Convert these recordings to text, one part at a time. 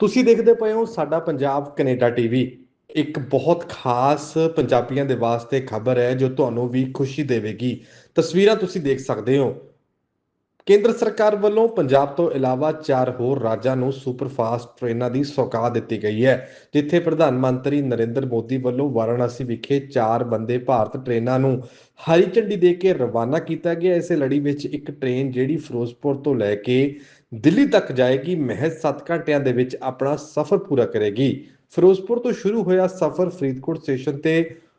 ਤੁਸੀਂ ਦੇਖਦੇ ਪਏ ਹੋ ਸਾਡਾ ਪੰਜਾਬ ਕੈਨੇਡਾ ਟੀਵੀ ਇੱਕ ਬਹੁਤ ਖਾਸ ਪੰਜਾਬੀਆਂ ਦੇ ਵਾਸਤੇ ਖਬਰ ਹੈ ਜੋ ਤੁਹਾਨੂੰ ਵੀ ਖੁਸ਼ੀ ਦੇਵੇਗੀ। ਤਸਵੀਰਾਂ ਤੁਸੀਂ ਦੇਖ ਸਕਦੇ ਹੋ। ਕੇਂਦਰ ਸਰਕਾਰ ਵੱਲੋਂ ਪੰਜਾਬ ਤੋਂ ਇਲਾਵਾ ਚਾਰ ਹੋਰ ਰਾਜਾਂ ਨੂੰ ਸੁਪਰਫਾਸਟ ਟ੍ਰੇਨਾਂ ਦੀ ਸੌਗਾਤ ਦਿੱਤੀ ਗਈ ਹੈ, ਜਿੱਥੇ ਪ੍ਰਧਾਨ ਮੰਤਰੀ ਨਰਿੰਦਰ ਮੋਦੀ ਵੱਲੋਂ ਵਾਰਾਣਸੀ ਵਿਖੇ ਚਾਰ ਬੰਦੇ ਭਾਰਤ ਟ੍ਰੇਨਾਂ ਨੂੰ ਹਰੀ ਝੰਡੀ ਦੇ ਕੇ ਰਵਾਨਾ ਕੀਤਾ ਗਿਆ। ਇਸੇ ਲੜੀ ਵਿੱਚ ਇੱਕ ਟ੍ਰੇਨ ਜਿਹੜੀ ਫਿਰੋਜ਼ਪੁਰ ਤੋਂ ਲੈ ਕੇ ਦਿੱਲੀ ਤੱਕ ਜਾਏਗੀ, ਮਹਿਜ਼ 7 ਘੰਟਿਆਂ ਦੇ ਵਿੱਚ ਆਪਣਾ ਸਫ਼ਰ ਪੂਰਾ ਕਰੇਗੀ। ਫਿਰੋਜ਼ਪੁਰ ਤੋਂ ਸ਼ੁਰੂ ਹੋਇਆ ਸਫ਼ਰ ਫਰੀਦਕੋਟ ਸਟੇਸ਼ਨ ਤੇ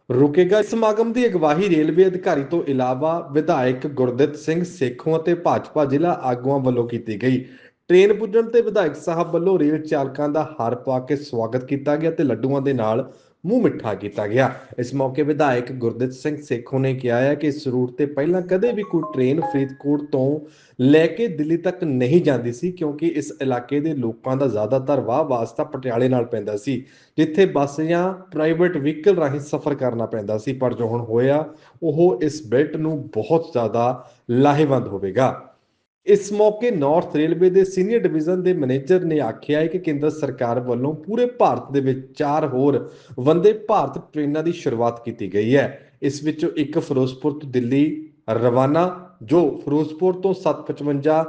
ਰੁਕੇਗਾ। ਇਸ ਸਮਾਗਮ ਦੀ ਅਗਵਾਈ ਰੇਲਵੇ ਅਧਿਕਾਰੀ ਤੋਂ ਇਲਾਵਾ ਵਿਧਾਇਕ ਗੁਰਦਿੱਤ ਸਿੰਘ ਸੇਖੋਂ ਅਤੇ ਭਾਜਪਾ ਜ਼ਿਲ੍ਹਾ ਆਗੂਆਂ ਵੱਲੋਂ ਕੀਤੀ ਗਈ। ਟ੍ਰੇਨ ਪੁੱਜਣ ਤੇ ਵਿਧਾਇਕ ਸਾਹਿਬ ਵੱਲੋਂ ਰੇਲ ਚਾਲਕਾਂ ਦਾ ਹਾਰ ਪਾ ਕੇ ਸਵਾਗਤ ਕੀਤਾ ਗਿਆ ਤੇ ਲੱਡੂਆਂ ਦੇ ਨਾਲ ਮੂੰਹ ਮਿੱਠਾ ਕੀਤਾ ਗਿਆ। ਇਸ ਮੌਕੇ ਵਿਧਾਇਕ ਗੁਰਦਿੱਤ ਸਿੰਘ ਸੇਖੋਂ ਨੇ ਕਿਹਾ ਹੈ ਕਿ ਇਸ ਰੂਟ ਤੇ ਪਹਿਲਾਂ ਕਦੇ ਵੀ ਕੋਈ ਟ੍ਰੇਨ ਫਰੀਦਕੋਟ ਤੋਂ ਲੈ ਕੇ ਦਿੱਲੀ ਤੱਕ ਨਹੀਂ ਜਾਂਦੀ ਸੀ, ਕਿਉਂਕਿ ਇਸ ਇਲਾਕੇ ਦੇ ਲੋਕਾਂ ਦਾ ਜ਼ਿਆਦਾਤਰ ਵਾਹ ਵਾਸਤਾ ਪਟਿਆਲੇ ਨਾਲ ਪੈਂਦਾ ਸੀ, ਜਿੱਥੇ ਬੱਸ ਜਾਂ ਪ੍ਰਾਈਵੇਟ ਵਹੀਕਲ ਰਾਹੀਂ ਸਫ਼ਰ ਕਰਨਾ ਪੈਂਦਾ ਸੀ। ਪਰ ਜੋ ਹੁਣ ਹੋਇਆ, ਉਹ ਇਸ ਬੈਲਟ ਨੂੰ ਬਹੁਤ ਜ਼ਿਆਦਾ ਲਾਹੇਵੰਦ ਹੋਵੇਗਾ। ਇਸ ਮੌਕੇ ਨਾਰਥ ਰੇਲਵੇ ਦੇ ਸੀਨੀਅਰ ਡਿਵੀਜ਼ਨ ਦੇ ਮੈਨੇਜਰ ਨੇ ਆਖਿਆ ਹੈ ਕਿ ਕੇਂਦਰ ਸਰਕਾਰ ਵੱਲੋਂ ਪੂਰੇ ਭਾਰਤ ਦੇ ਵਿੱਚ ਚਾਰ ਹੋਰ ਵੰਦੇ ਭਾਰਤ ਟ੍ਰੇਨਾਂ ਦੀ ਸ਼ੁਰੂਆਤ ਕੀਤੀ ਗਈ ਹੈ। ਇਸ ਵਿੱਚੋਂ ਇੱਕ ਫਿਰੋਜ਼ਪੁਰ ਤੋਂ ਦਿੱਲੀ, ਰਵਾਨਾ, ਜੋ ਫਿਰੋਜ਼ਪੁਰ ਤੋਂ 755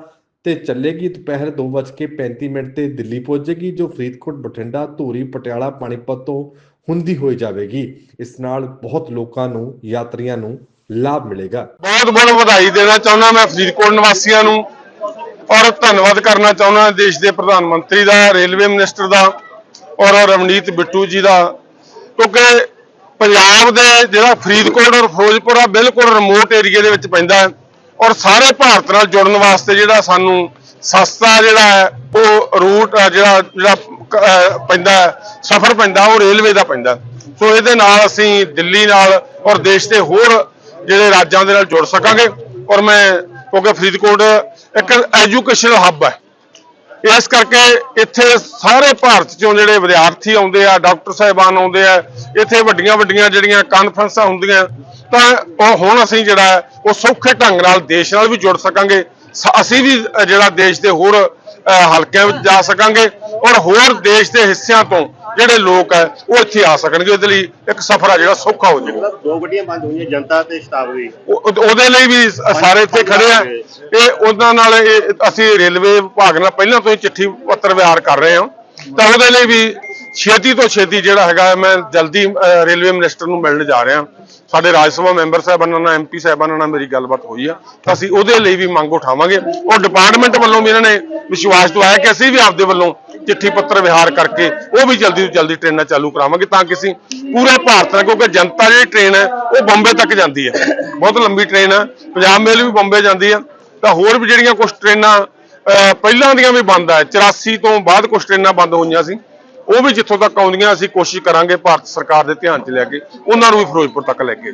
ਤੇ ਚੱਲੇਗੀ, ਦੁਪਹਿਰ 2:35 ਮਿੰਟ ਤੇ ਦਿੱਲੀ ਪਹੁੰਚੇਗੀ, ਜੋ ਫਰੀਦਕੋਟ, ਬਠਿੰਡਾ, ਧੂਰੀ, ਪਟਿਆਲਾ, ਪਾਣੀਪਤ ਤੋਂ ਹੁੰਦੀ ਹੋਈ ਜਾਵੇਗੀ। ਇਸ ਨਾਲ ਬਹੁਤ ਲੋਕਾਂ ਨੂੰ, ਯਾਤਰੀਆਂ ਨੂੰ ਲਾਭ ਮਿਲੇਗਾ। ਬਹੁਤ ਬਹੁਤ ਵਧਾਈ ਦੇਣਾ ਚਾਹੁੰਦਾ ਮੈਂ ਫਰੀਦਕੋਟ ਨਿਵਾਸੀਆਂ ਨੂੰ ਔਰ ਧੰਨਵਾਦ ਕਰਨਾ ਚਾਹੁੰਦਾ ਦੇਸ਼ ਦੇ ਪ੍ਰਧਾਨ ਮੰਤਰੀ ਦਾ, ਰੇਲਵੇ ਮਿਨਿਸਟਰ ਦਾ ਔਰ ਰਵਨੀਤ ਬਿੱਟੂ ਜੀ ਦਾ। ਕਿਉਂਕਿ ਪੰਜਾਬ ਦੇ ਜਿਹੜਾ ਫਰੀਦਕੋਟ ਔਰ ਫਿਰੋਜ਼ਪੁਰ ਆ, ਬਿਲਕੁਲ ਰਿਮੋਟ ਏਰੀਆ ਦੇ ਵਿੱਚ ਪੈਂਦਾ ਔਰ ਸਾਰੇ ਭਾਰਤ ਨਾਲ ਜੁੜਨ ਵਾਸਤੇ ਜਿਹੜਾ ਸਾਨੂੰ ਸਸਤਾ ਜਿਹੜਾ ਹੈ, ਉਹ ਰੂਟ ਜਿਹੜਾ ਜਿਹੜਾ ਪੈਂਦਾ ਸਫ਼ਰ ਪੈਂਦਾ, ਉਹ ਰੇਲਵੇ ਦਾ ਪੈਂਦਾ। ਸੋ ਇਹਦੇ ਨਾਲ ਅਸੀਂ ਦਿੱਲੀ ਨਾਲ ਔਰ ਦੇਸ਼ ਦੇ ਹੋਰ ਜਿਹੜੇ ਰਾਜਾਂ ਦੇ ਨਾਲ ਜੁੜ ਸਕਾਂਗੇ। ਔਰ ਮੈਂ ਕਿਉਂਕਿ ਫਰੀਦਕੋਟ ਇੱਕ ਐਜੂਕੇਸ਼ਨਲ ਹੱਬ ਹੈ। ਇਸ ਕਰਕੇ ਇੱਥੇ ਸਾਰੇ ਭਾਰਤ ਚੋਂ ਜਿਹੜੇ ਵਿਦਿਆਰਥੀ ਆਉਂਦੇ ਆ ਡਾਕਟਰ ਸਾਹਿਬਾਨ ਆਉਂਦੇ ਆ ਇੱਥੇ ਵੱਡੀਆਂ ਵੱਡੀਆਂ ਜਿਹੜੀਆਂ ਕਾਨਫਰੰਸਾਂ ਹੁੰਦੀਆਂ ਤਾਂ ਉਹ ਹੁਣ ਅਸੀਂ ਜਿਹੜਾ ਹੈ, ਉਹ ਸੌਖੇ ਢੰਗ ਨਾਲ ਦੇਸ਼ ਨਾਲ ਵੀ ਜੁੜ ਸਕਾਂਗੇ। ਅਸੀਂ ਵੀ ਜਿਹੜਾ ਦੇਸ਼ ਦੇ ਹੋਰ ਹਲਕਿਆਂ ਵਿੱਚ ਜਾ ਸਕਾਂਗੇ। ਔਰ ਹੋਰ ਦੇਸ਼ ਦੇ ਹਿੱਸਿਆਂ ਤੋਂ ਜਿਹੜੇ ਲੋਕ ਹੈ ਉਹ ਇੱਥੇ ਆ ਸਕਣਗੇ। ਉਹਦੇ ਲਈ ਇੱਕ ਸਫ਼ਰ ਆ ਜਿਹੜਾ ਸੌਖਾ ਹੋ ਜਾਏਗਾ ਦੋ ਗੱਡੀਆਂ ਬੰਦ ਹੋਈਆਂ ਜਨਤਾ ਤੇ ਸ਼ਤਾਬਦੀ ਉਹ- ਉਹ- ਉਹਦੇ ਲਈ ਵੀ ਸਾਰੇ ਇੱਥੇ ਖੜੇ ਆ। ਇਹ ਉਹਨਾਂ ਨਾਲ ਅਸੀਂ ਰੇਲਵੇ ਵਿਭਾਗ ਨਾਲ ਪਹਿਲਾਂ ਤੋਂ ਹੀ ਚਿੱਠੀ ਪੱਤਰ ਵਿਹਾਰ ਕਰ ਰਹੇ ਹਾਂ। ਤਾਂ ਉਹਦੇ ਲਈ ਵੀ ਛੇਤੀ ਤੋਂ ਛੇਤੀ ਜਿਹੜਾ ਹੈਗਾ ਮੈਂ ਜਲਦੀ ਰੇਲਵੇ ਮਿਨਿਸਟਰ ਨੂੰ ਮਿਲਣ ਜਾ ਰਿਹਾ। ਸਾਡੇ ਰਾਜ ਸਭਾ ਮੈਂਬਰ ਸਾਹਿਬਾਨਾਂ ਨਾਲ ਐਮਪੀ ਸਾਹਿਬਾਨਾਂ ਨਾਲ ਮੇਰੀ ਗੱਲਬਾਤ ਹੋਈ ਆ। ਤਾਂ ਅਸੀਂ ਉਹਦੇ ਲਈ ਵੀ ਮੰਗ ਉਠਾਵਾਂਗੇ। ਔਰ ਡਿਪਾਰਟਮੈਂਟ ਵੱਲੋਂ ਵੀ ਇਹਨਾਂ ਨੇ ਵਿਸ਼ਵਾਸ ਦਵਾਇਆ ਕਿ ਅਸੀਂ ਵੀ ਆਪਦੇ ਵੱਲੋਂ ਚਿੱਠੀ ਪੱਤਰ ਵਿਹਾਰ ਕਰਕੇ ਉਹ ਵੀ ਜਲਦੀ ਤੋਂ ਜਲਦੀ ਟ੍ਰੇਨਾਂ ਚਾਲੂ ਕਰਾਵਾਂਗੇ ਤਾਂ ਕਿ ਅਸੀਂ ਪੂਰੇ ਭਾਰਤ ਨਾਲ ਕਿਉਂਕਿ ਜਨਤਾ ਜਿਹੜੀ ਟ੍ਰੇਨ ਹੈ ਉਹ ਬੰਬੇ ਤੱਕ ਜਾਂਦੀ ਹੈ। ਬਹੁਤ ਲੰਬੀ ਟ੍ਰੇਨ ਹੈ ਪੰਜਾਬ ਮੇਲ ਵੀ ਬੰਬੇ ਜਾਂਦੀ ਹੈ। ਤਾਂ ਹੋਰ ਵੀ ਜਿਹੜੀਆਂ ਕੁਝ ਟ੍ਰੇਨਾਂ ਅਹ, ਪਹਿਲਾਂ ਦੀਆਂ ਵੀ ਬੰਦ ਹੈ 84 ਤੋਂ ਬਾਅਦ ਕੁਝ ਟ੍ਰੇਨਾਂ ਬੰਦ ਹੋਈਆਂ ਸੀ। ਉਹ ਵੀ ਜਿੱਥੋਂ ਤੱਕ ਆਉਂਦੀਆਂ ਅਸੀਂ ਕੋਸ਼ਿਸ਼ ਕਰਾਂਗੇ ਭਾਰਤ ਸਰਕਾਰ ਦੇ ਧਿਆਨ 'ਚ ਲੈ ਕੇ ਉਹਨਾਂ ਨੂੰ ਵੀ ਫਿਰੋਜ਼ਪੁਰ ਤੱਕ ਲੈ ਕੇ।